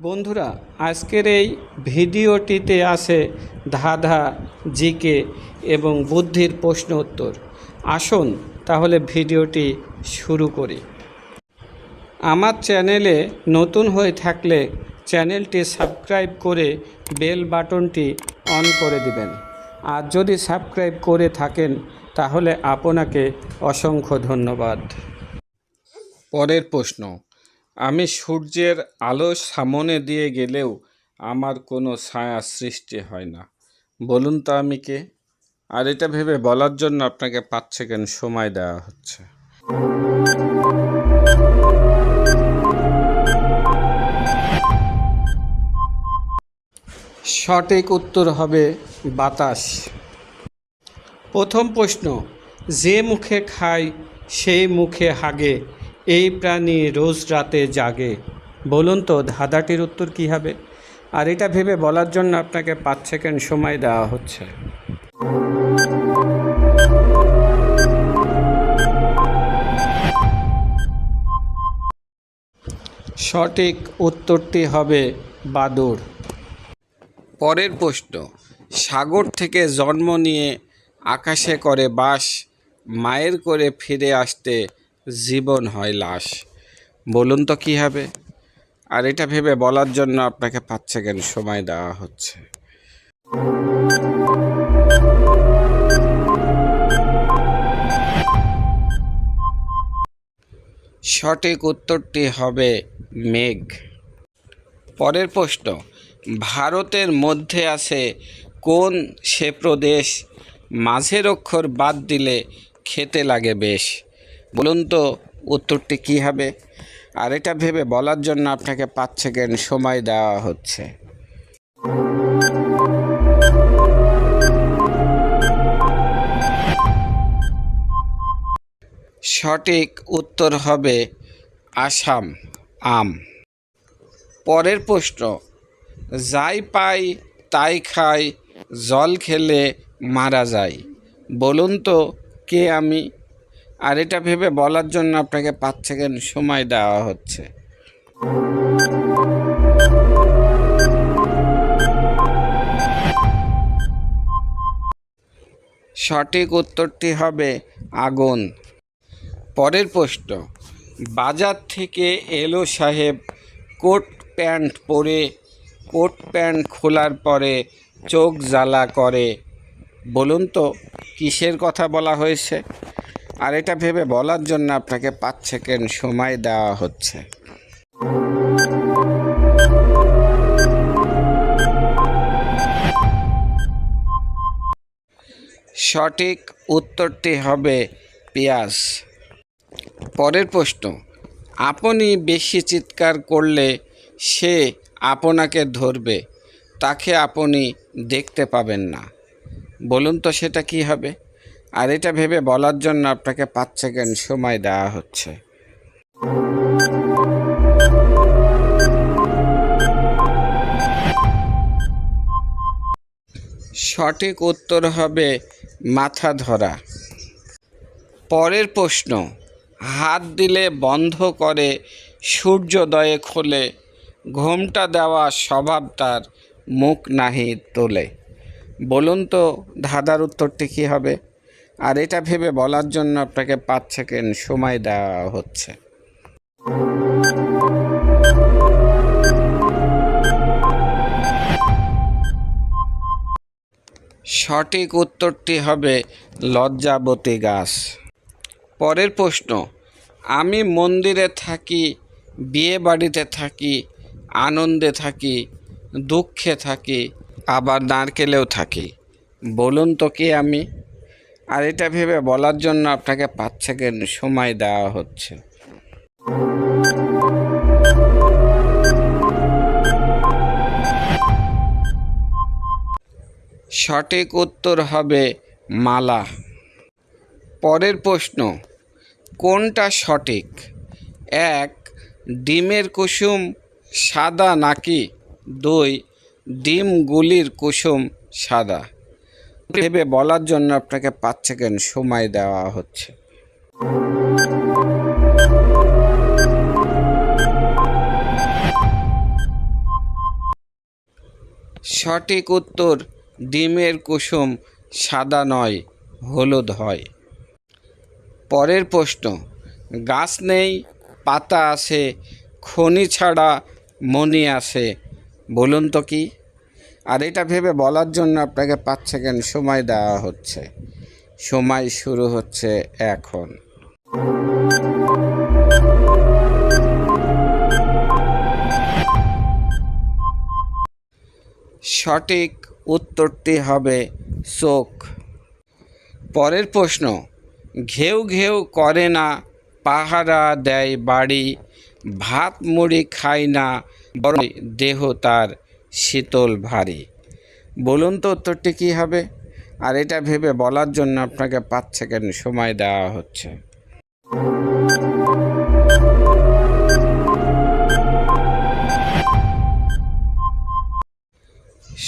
বন্ধুরা, আজকের এই ভিডিওটিতে আছে ধাঁধা, জিকে এবং বুদ্ধির প্রশ্ন উত্তর। আসুন তাহলে ভিডিওটি শুরু করি। আমার চ্যানেলে নতুন হয়ে থাকলে চ্যানেলটি সাবস্ক্রাইব করে বেল বাটনটি অন করে দিবেন। আর যদি সাবস্ক্রাইব করে থাকেন, তাহলে আপনাকে অসংখ্য ধন্যবাদ। পরের প্রশ্ন আমি সূর্যের আলো সামনে দিয়ে গেলেও আমার কোনো ছায়া সৃষ্টি হয় না। বলুন তো আমি কে? আর এটা ভেবে বলার জন্য আপনাকে পাঁচ সেকেন্ড সময় দেওয়া হচ্ছে। সঠিক উত্তর হবে বাতাস। প্রথম প্রশ্ন, যে মুখে খায়, সেই মুখে হাগে। এই প্রাণী রোজ রাতে জাগে। বলুন তো, ধাঁধাটির উত্তর কী হবে? আর এটা ভেবে বলার জন্য আপনাকে পাঁচ সেকেন্ড সময় দেওয়া হচ্ছে। সঠিক উত্তরটি হবে বাদুর পরের প্রশ্ন, সাগর থেকে জন্ম নিয়ে আকাশে করে বাস, মায়ের করে ফিরে আসতে জীবন হয় লাশ। বলুন তো কী হবে? আর এটা ভেবে বলার জন্য আপনাকে পাঁচ সেকেন্ড সময় দেওয়া হচ্ছে। সঠিক উত্তরটি হবে মেঘ। পরের প্রশ্ন, ভারতের মধ্যে আছে কোন সে প্রদেশ মাঝের অক্ষর বাদ দিলে খেতে লাগে বেশ? বলুন তো উত্তরটি কী হবে? আর এটা ভেবে বলার জন্য আপনাকে পাঁচ সেকেন্ড সময় দেওয়া হচ্ছে। সঠিক উত্তর হবে আসাম, আম। পরের প্রশ্ন, যাই পাই, তাই খাই, জল খেলে মারা যায়। বলুন তো কে আমি? আর এটা ভেবে বলার জন্য আপনাকে পাঁচ সেকেন্ড সময় দেওয়া হচ্ছে। সঠিক উত্তরটি হবে আগুন। পরের প্রশ্ন, বাজার থেকে এলো সাহেব কোট প্যান্ট পরে, কোট প্যান্ট খোলার পরে চোখ জ্বালা করে। বলুন তো, কিসের কথা বলা হয়েছে? আর এটা ভেবে বলার জন্য আপনাকে পাঁচ সেকেন্ড সময় দেওয়া হচ্ছে। সঠিক উত্তরটি হবে পেঁয়াজ। পরের প্রশ্ন, আপনি বেশি চিৎকার করলে সে আপনাকে ধরবে, তাকে আপনি দেখতে পাবেন না। বলুন তো সেটা কি হবে? আর এটা ভেবে বলার জন্য আপনাকে পাঁচ সেকেন্ড সময় দেওয়া হচ্ছে। সঠিক উত্তর হবে মাথা ধরা। পরের প্রশ্ন, হাত দিলে বন্ধ করে সূর্যোদয়ে খোলে, ঘোমটা দেওয়া স্বভাব তার মুখ নাহি তোলে। বলুন তো, ধাঁধার উত্তরটি কী হবে? আর এটা ভেবে বলার জন্য আপনাকে পাঁচ সেকেন্ড সময় দেওয়া হচ্ছে। সঠিক উত্তরটি হবে লজ্জাবতী গাছ। পরের প্রশ্ন, আমি মন্দিরে থাকি, বিয়ে বাড়িতে থাকি, আনন্দে থাকি, দুঃখে থাকি, আবার নারকেলেও থাকি। বলুন তো কে আমি? আর এটা ভেবে বলার জন্য আপনাকে পাঁচ সেকেন্ড সময় দেওয়া হচ্ছে। সঠিক উত্তর হবে মালা। পরের প্রশ্ন, কোনটা সঠিক? এক, ডিমের কুসুম, সাদা নাকি? দুই ডিমগুলির কুসুম সাদা। ভেবে বলার জন্য আপনাকে পাঁচ সেকেন্ড সময় দেওয়া হচ্ছে। সঠিক উত্তর, ডিমের কুসুম সাদা নয়, হলুদ হয়। পরের প্রশ্ন, গাছ নেই, পাতা আছে, খনি ছাড়া মনি আছে, বলুন তো কি? আর এটা ভেবে বলার জন্য আপনাকে পাঁচ সেকেন্ড সময় দেওয়া হচ্ছে। সময় শুরু হচ্ছে এখন। সঠিক উত্তরটি হবে চোখ। পরের প্রশ্ন, ঘেউ ঘেউ করে না, পাহারা দেয় বাড়ি, ভাত মুড়ি খায় না, বরং দেহ তার শীতল ভারী। বলুন তো উত্তরটি কী হবে? আর এটা ভেবে বলার জন্য আপনাকে পাঁচ সেকেন্ড সময় দেওয়া হচ্ছে।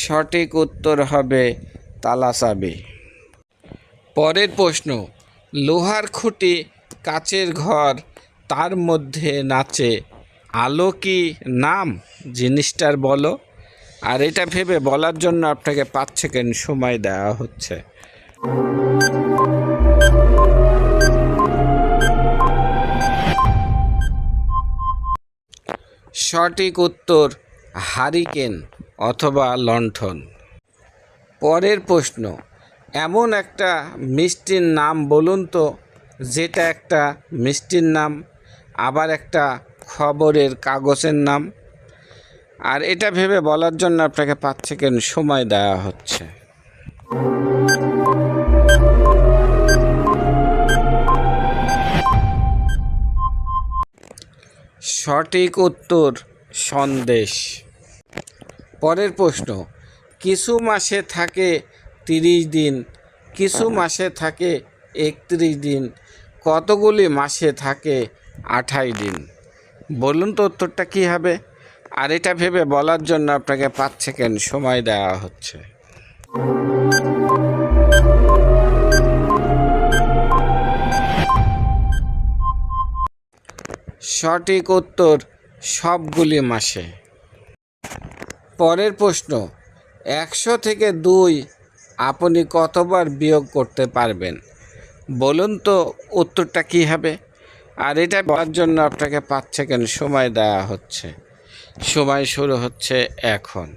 সঠিক উত্তর হবে তালাসাবি। পরের প্রশ্ন, লোহার খুঁটি কাচের ঘর, তার মধ্যে নাচে আলো কি নাম? জিনিসটার বলো। আর এটা ভেবে বলার জন্য আপনাকে পাঁচ সেকেন্ড সময় দেওয়া হচ্ছে। সঠিক উত্তর, হারিকেন অথবা লণ্ঠন। পরের প্রশ্ন, এমন একটা মিষ্টির নাম বলুন তো, যেটা একটা মিষ্টির নাম, আবার একটা খবরের কাগজের নাম। আর এটা ভেবে বলার জন্য আপনাকে পাঁচ সেকেন্ড সময় দেওয়া হচ্ছে। সঠিক উত্তর, সন্দেশ। পরের প্রশ্ন, কিছু মাসে থাকে তিরিশ দিন, কিছু মাসে থাকে একত্রিশ দিন, কতগুলি মাসে থাকে আঠাশ দিন? বলুন তো উত্তরটা কী হবে? আর এটা ভেবে বলার জন্য আপনাকে পাঁচ সেকেন্ড সময় দেওয়া হচ্ছে। সঠিক উত্তর সবগুলি মাসে। পরের প্রশ্ন, একশো থেকে দুই আপনি কতবার বিয়োগ করতে পারবেন? বলুন তো উত্তরটা কী হবে? আর এটা বলার জন্য আপনাকে পাঁচ সেকেন্ড সময় দেওয়া হচ্ছে। সময় শুরু হচ্ছে এখন।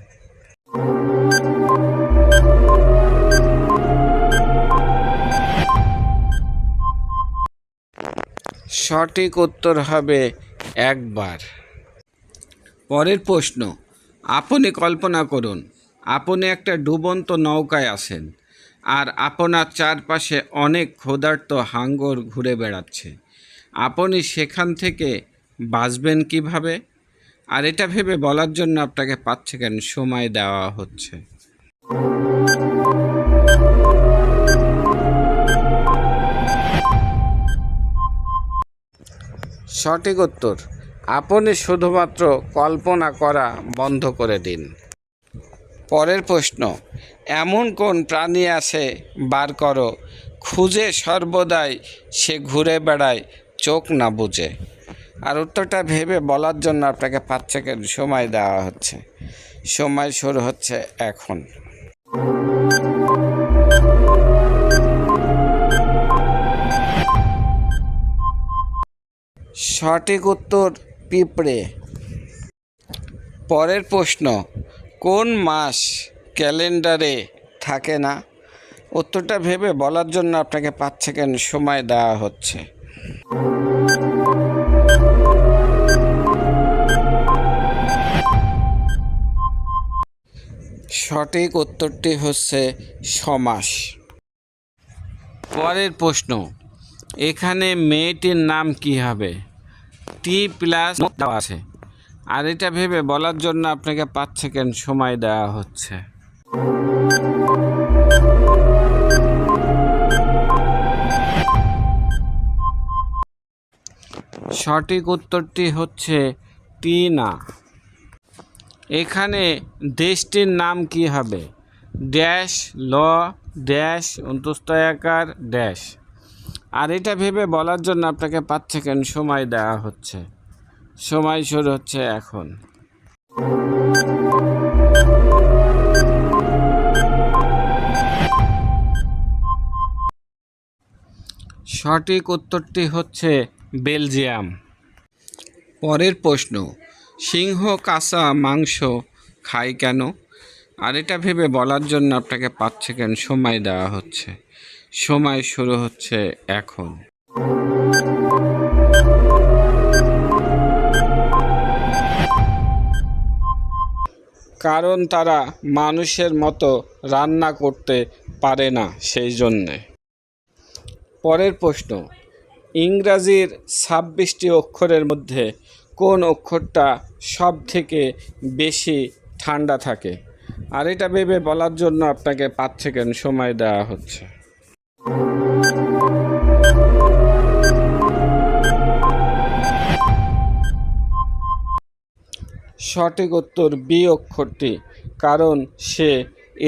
সঠিক উত্তর হবে একবার। পরের প্রশ্ন, আপনি কল্পনা করুন, আপনি একটা ডুবন্ত নৌকায় আছেন আর আপনার চারপাশে অনেক ক্ষুধার্ত হাঙ্গর ঘুরে বেড়াচ্ছে। আপনি সেখান থেকে বাঁচবেন কীভাবে? আর এটা ভেবে বলার জন্য আপনাকে পাঁচ সেকেন্ড সময় দেওয়া হচ্ছে। সঠিক উত্তর, আপনি শুধুমাত্র কল্পনা করা বন্ধ করে দিন। পরের প্রশ্ন, এমন কোন প্রাণী আছে? বার করো। খুঁজে সর্বদাই সে ঘুরে বেড়ায়, চোখ না বুঝে আর উত্তরটা ভেবে বলার জন্য আপনাকে পাঁচ সেকেন্ড সময় দেওয়া হচ্ছে। সময় শুরু হচ্ছে এখন। সঠিক উত্তর, পিঁপড়ে। পরের প্রশ্ন, কোন মাস ক্যালেন্ডারে থাকে না? উত্তরটা ভেবে বলার জন্য আপনাকে পাঁচ সেকেন্ড সময় দেওয়া হচ্ছে। সঠিক উত্তরটি হচ্ছে সমাস। পরের প্রশ্ন, এখানে মেয়েটির নাম কি হবে? টি প্লাস আছে। আর এটা ভেবে বলার জন্য আপনাকে পাঁচ সেকেন্ড সময় দেওয়া হচ্ছে। সঠিক উত্তরটি হচ্ছে টি না। এখানে দেশটির নাম কি হবে? ড্যাশ, ল, ড্যাশ, অন্তস্থায়াকার, ড্যাশ। আর এটা ভেবে বলার জন্য আপনাকে পাঁচ সেকেন্ড সময় দেওয়া হচ্ছে। সময় শুরু হচ্ছে এখন। সঠিক উত্তরটি হচ্ছে বেলজিয়াম। পরের প্রশ্ন সিংহ কাঁচা মাংস খায় কেন? আর এটা ভেবে বলার জন্য আপনাকে পাঁচ সেকেন্ড সময় দেওয়া হচ্ছে। সময় শুরু হচ্ছে এখন। কারণ তারা মানুষের মতো রান্না করতে পারে না সেই জন্যে। পরের প্রশ্ন, ইংরাজির ছাব্বিশটি অক্ষরের মধ্যে কোন অক্ষরটা সব থেকে বেশি ঠান্ডা থাকে? আর এটা ভেবে বলার জন্য আপনাকে পাঁচ সেকেন্ড সময় দেওয়া হচ্ছে। সঠিক উত্তর বি অক্ষরটি, কারণ সে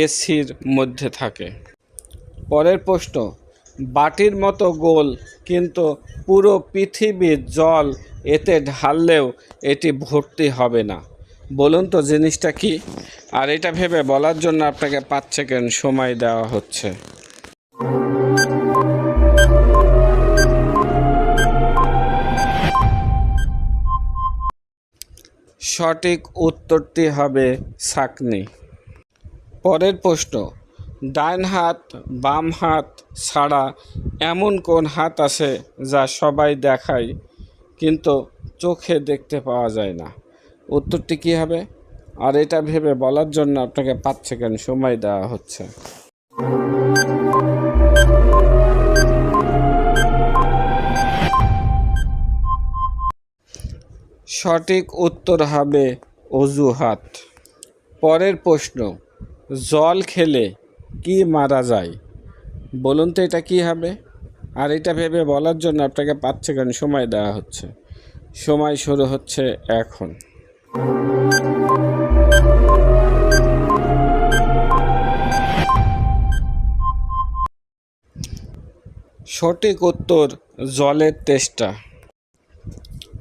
এসির মধ্যে থাকে। পরের প্রশ্ন, বাটির মতো গোল, কিন্তু পুরো পৃথিবীর জল এতে ঢাললেও এটি ভর্তি হবে না। বলুন তো জিনিসটা কি? আর এটা ভেবে বলার জন্য আপনাকে পাঁচ সেকেন্ড সময় দেওয়া হচ্ছে। সঠিক উত্তরটি হবে ছাকনি পরের প্রশ্ন, ডান হাত, বাম হাত ছাড়া এমন কোন হাত আছে যা সবাই দেখায়? কিন্তু চোখে দেখতে পাওয়া যায় না। উত্তরটি কী হবে? আর এটা ভেবে বলার জন্য আপনাকে পাঁচ সেকেন্ড সময় দেওয়া হচ্ছে। সঠিক উত্তর হবে অজুহাত। পরের প্রশ্ন, জল খেলে কি মারা যায়? বলুন তো এটা কি হবে? আর এটা ভেবে বলার জন্য আপনাকে পাঁচ সেকেন্ড সময় দেওয়া হচ্ছে। সময় শুরু হচ্ছে এখন। সঠিক উত্তর, জলের তেষ্টা।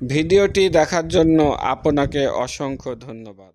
ভিডিওটি দেখার জন্য আপনাকে অসংখ্য ধন্যবাদ।